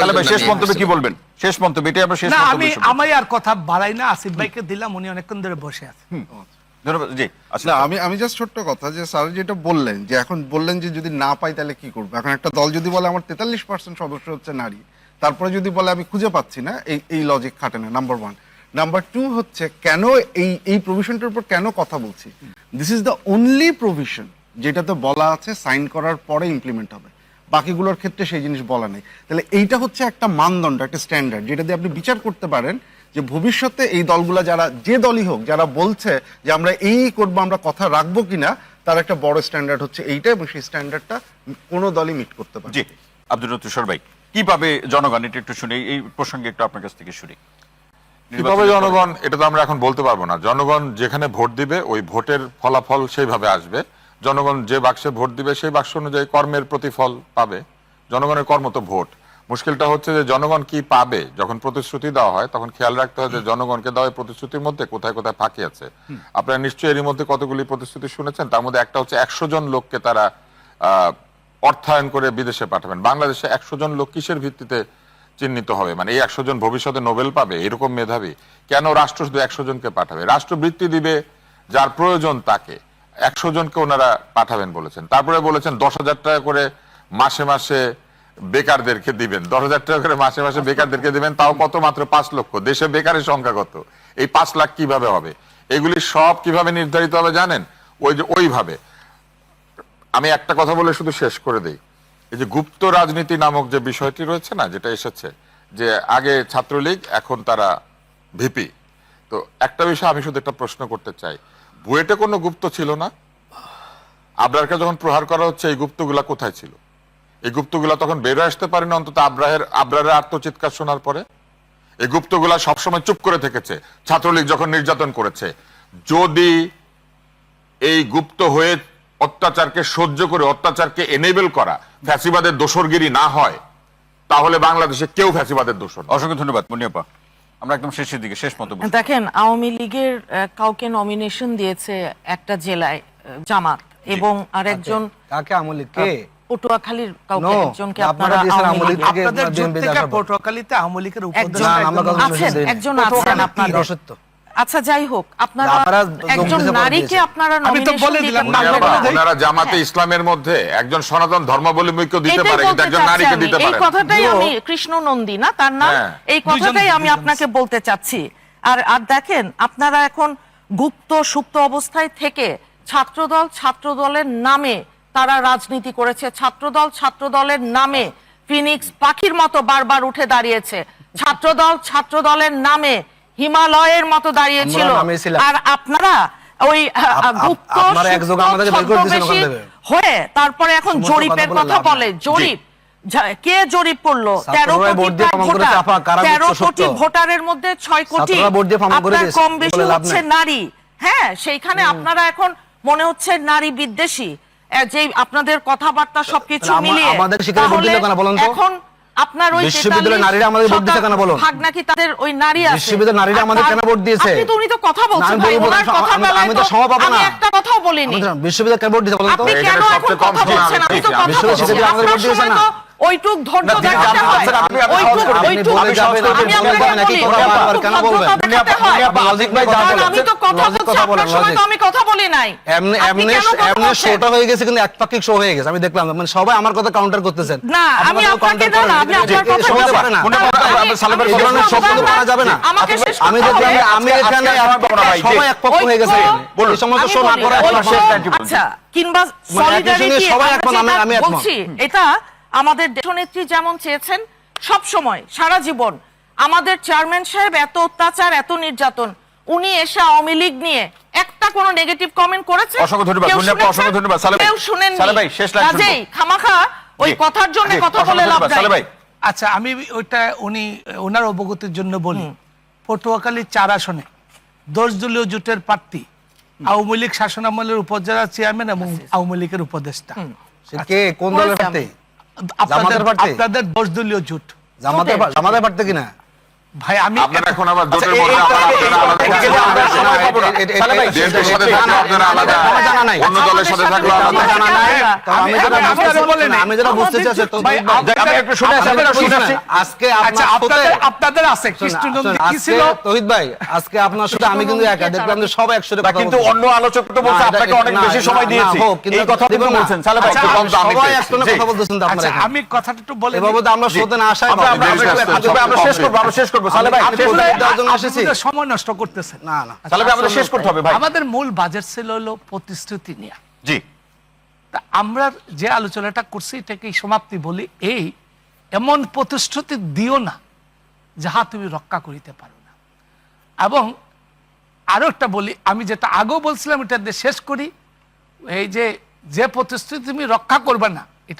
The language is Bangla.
তাহলে ভাই শেষ নিয়ে কি বলবেন? শেষ মন্তব্য এটাই আমরা শেষ না আমি আমি আর কথা বাড়াই না আসিফ ভাইকে দিলাম উনি অনেকক্ষণ ধরে বসে আছে। ধন্যবাদ জি আচ্ছা আমি আমি জাস্ট ছোট্ট কথা যে স্যার যেটা বললেন যে এখন বললেন যে যদি না পাই তাহলে কি করব? এখন একটা দল যদি বলে আমার তেতাল্লিশ পার্সেন্ট সদস্য হচ্ছে নারী তারপরে যদি বলে আমি খুঁজে পাচ্ছি না এই এই লজিক খাটে না নাম্বার ওয়ান নাম্বার টু হচ্ছে কেন এই এই প্রভিশনটার উপর কেন কথা বলছি? This is the only provision যেটাতে বলা আছে সাইন করার পরে ইমপ্লিমেন্ট হবে। বাকিগুলোর ক্ষেত্রে সেই জিনিস বলা নেই। তাহলে এইটা হচ্ছে একটা মানদণ্ড একটা স্ট্যান্ডার্ড যেটা দিয়ে আপনি বিচার করতে পারেন যে ভবিষ্যতে এই দলগুলো যারা যে দলই হোক যারা বলছে যে আমরা এই করব আমরা কথা রাখব কিনা তার একটা বড় স্ট্যান্ডার্ড হচ্ছে এইটা এবং সেই স্ট্যান্ডার্ডটা কোনো দলই মিট করতে পারে জি আব্দুল তুষার ভাই কি পাবে জনগণ? এটা একটু শুনি এই প্রসঙ্গে একটু আপনার কাছ থেকে শুনি। কীভাবে জনগণ? এটা তো আমরা এখন বলতে পারব না। জনগণ যেখানে ভোট দিবে ওই ভোটের ফলাফল সেইভাবে আসবে। জনগণ যে বাক্সে ভোট দিবে সেই বাক্স অনুযায়ী কর্মের প্রতিফল পাবে। জনগণের কর্ম তো ভোট। মুশকিলটা হচ্ছে যে জনগণ কি পাবে? যখন প্রতিশ্রুতি দেওয়া হয় তখন খেয়াল রাখতে হয় যে জনগণকে দেওয়া প্রতিশ্রুতির মধ্যে কোথায় কোথায় ফাঁকি আছে। আপনারা নিশ্চয়ই এরই মধ্যে কতগুলি প্রতিশ্রুতি শুনেছেন? তার মধ্যে একটা হচ্ছে একশো জন লোককে তারা আহ, অর্থায়ন করে বিদেশে পাঠাবেন। বাংলাদেশে একশো জন লোক কিসের ভিত্তিতে চিহ্নিত হবে? মানে এই একশো জন ভবিষ্যতে নোবেল পাবে? এরকম মেধাবী। কেন রাষ্ট্র শুধু একশো জনকে পাঠাবে? রাষ্ট্র বৃত্তি দিবে যার প্রয়োজন তাকে। একশো জনকে ওনারা পাঠাবেন বলেছেন। তারপরে বলেছেন দশ হাজার টাকা করে মাসে মাসে বেকারদেরকে দিবেন। দশ হাজার টাকা করে মাসে মাসে বেকারদেরকে দিবেন, তাও কত মাত্র পাঁচ লক্ষ? দেশে বেকারের সংখ্যা কত? এই পাঁচ লাখ কীভাবে হবে? এগুলি সব কীভাবে নির্ধারিত হবে জানেন? ওই যে ওইভাবে। আমি একটা কথা বলে শুধু শেষ করে দিই। এই যে গুপ্ত রাজনীতি নামক যে বিষয়টি রয়েছে না, যেটা এসেছে, যে আগে ছাত্রলীগ, এখন তারা ভিপি। তো একটা বিষয় আমি শুধু একটা প্রশ্ন করতে চাই। বুয়েটে কোনো গুপ্ত ছিল না? আবরারকে যখন প্রহার করা হচ্ছে, এই গুপ্তগুলা কোথায় ছিল? এই গুপ্তগুলা তখন বেরো আসতে পারে না অন্তত আব্রাহের আবরারের আত্মচিৎকার শোনার পরে? এই গুপ্তগুলা সবসময় চুপ করে থেকেছে, ছাত্রলীগ যখন নির্যাতন করেছে। যদি এই গুপ্ত হয়ে অত্যাচারকে সহ্য করে, অত্যাচারকে এনেবেল করা ফ্যাসিবাদের দোসরগিরি না হয়, তাহলে বাংলাদেশে কেউ ফ্যাসিবাদের দোষর অসংখ্য ধন্যবাদ, মুনিয়াপা। আমরা একদম শেষের দিকে শেষ মতো দেখেন আওয়ামী লীগের কাউকে নমিনেশন দিয়েছে একটা জেলায় জামাত এবং আরেকজন কাকে আমলি কে পটুয়াখালীর কাউকে একজনকে আপনারা আওয়ামী আওয়ামী আপনাদের পর। পটুয়াখালীতে আওয়ামী লীগের একজন উপদেষ্টা আছেন। একজন আছেন? আপনাদের আচ্ছা যাই হোক আপনারা আপনারা একজন নারীকে আপনারা আমি তো বলে দিলাম। ওনারা জামাতে ইসলামের মধ্যে একজন সনাতন ধর্মাবলম্বীকে দিতে পারে কিন্তু একজন নারীকে দিতে পারে না। কথাটাই আমি কৃষ্ণ নন্দী না তার নাম হ্যাঁ। এই কথাটাই আমি আপনাকে বলতে চাচ্ছি। আর আর দেখেন আপনারা এখন গুপ্ত সুপ্ত অবস্থায় থেকে ছাত্রদল ছাত্রদলের নামে তারা রাজনীতি করেছে। ছাত্রদল ছাত্রদলের নামে ফিনিক্স পাখির মতো বারবার উঠে দাঁড়িয়েছে। ছাত্রদল ছাত্রদলের নামে হিমালয়ের মতো আমরা নামিয়েছিলাম। আর আপনারা ওই গুপ্ত। হয়ে তারপরে এখন জরিপের কথা বলে। জরিপ। কে জরিপ করল? তেরো কোটি তেরো কোটি ভোটারের মধ্যে ছয় কোটি আপনার কম বেশি হচ্ছে নারী। হ্যাঁ সেইখানে আপনারা এখন মনে হচ্ছে নারী বিদ্বেষী। যে আপনাদের কথাবার্তা সবকিছু মিলিয়ে? এখন আপনার ওই বিশ্ববিদ্যালয়ের নারীরা আমাদের ভোট দিতে কেন বলুন? ভাগ নাকি তাদের ওই নারী আছে বিশ্ববিদ্যালয়ের নারীরা আমাদের কেন ভোট দিয়েছে? আপনি তো উনি তো কথা বলছেন আমি ভাই ওনার কথা বলা আমি তো সময় পাবো আমি না। একটা কথাও বলিনি বিশ্ববিদ্যালয় কেন ভোট দিতে বলুন তো আপনি কেন এখন কথা বলছেন আমি তো কথা। বলছি আমাদের আপনার সময় না। তো ওইটুক ধৈর্য দেখাতে হয় আপনি- আপনি- আপনি ওইটুক আপনি ওইটুক আমি আপনাকে বলি। আপনি। আমি তো কথা বলছি আপনার সময় তো আমি কথা বলি নাই এমনি এমনি এমনি শোটা হয়ে গেছে কিন্তু একপাক্ষিক শো হয়ে গেছে আমি দেখলাম মানে সবাই আমার কথা কাউন্টার করতেছেন না, আমি আপনাকে না, যে- আপনার কথা হতে না। মনে আপনার শব্দ করা যাবে না। আমাকে আচ্ছা, শেষ আমি দেখলাম আমি এখানে সবাই একপক্ষ হয়ে গেছে এই সমস্ত আমি শো না করা। আচ্ছা কিংবা মানে সঙ্গে solidarity সবাই একমত, আমি- আমি একমত। বলছি এটা আমাদের দেশনেত্রী যেমন চেয়েছেন সব সময় সারা জীবন। আমাদের চেয়ারম্যান সাহেব এত অত্যাচার এত নির্যাতন উনি এসে আওয়ামী লীগ নিয়ে একটা কোনো নেগেটিভ কমেন্ট করেছে অসংখ্য ধন্যবাদ, কেউ অসংখ্য ধন্যবাদ। সালে ভাই, কেউ শুনেননি? সালে ভাই, শেষ লাইন শুনব। কাজেই খামাখা ওই কথার জন্য কথা বলে লাভ ধন্যবাদ। সালে ভাই, নাই আচ্ছা আমি ওইটা উনি ওনার অবগতির জন্য বলি। পটুয়াখালী চার আসনে দশ দলীয় জোটের প্রার্থী আওয়ামী লীগ শাসনামলের উপজেলা চেয়ারম্যান এবং আওয়ামী লীগের উপদেষ্টা। কে? কোন দলের প্রার্থী? আপনাদের? আপনাদের দশ দলীয় জোট জামাতের জোটের। জামাতের পার্টি কিনা ভাই আমি আপনারা এখন আবার জোটের আচ্ছা, মধ্যে আলাদা জানা নাই। অন্য দলের সাথে থাকলে আলাদা জানা নাই। আমি যেটা বুঝতে আমি যেটা চাচ্ছি তো একটু শুনে। আজকে আচ্ছা আপনাদের আপনাদের আছে শোনেন, কৃষ্ণনন্দী কি ছিল? তহিদ ভাই আজকে আপনার সাথে আমি কিন্তু একা। দেখলাম যে সবাই একসাথে কথা কিন্তু অন্য আলোচক তো বলছে আপনাকে অনেক বেশি সময় দিয়েছি। এই কথা দেখুন কিন্তু না। বলছেন সালে ভাই আচ্ছা, একটু কম আমি সবাই একসাথে কথা বলতেছেন আপনারা আচ্ছা আমি কথাটা একটু বলে এভাবে আমরা শ্রোতে না আসাই আমরা শেষ করব আমরা শেষ করব সালে ভাই সময় নষ্ট করতেছেন। না না। সালে ভাই আমাদের শেষ করতে হবে ভাই। আমাদের মূল বাজেট ছিল হলো প্রতিশ্রুতি নিয়ে। জি। তা আমরা যে আলোচনাটা করছি এটাকে সমাপ্তি বলি এই এমন প্রতিশ্রুতি দিও না যাহা তুমি রক্ষা করিতে পারো না। এবং আরও একটা বলি আমি যেটা আগেও বলছিলাম এটা দিয়ে শেষ করি এই যে যে প্রতিশ্রুতি তুমি রক্ষা করবে না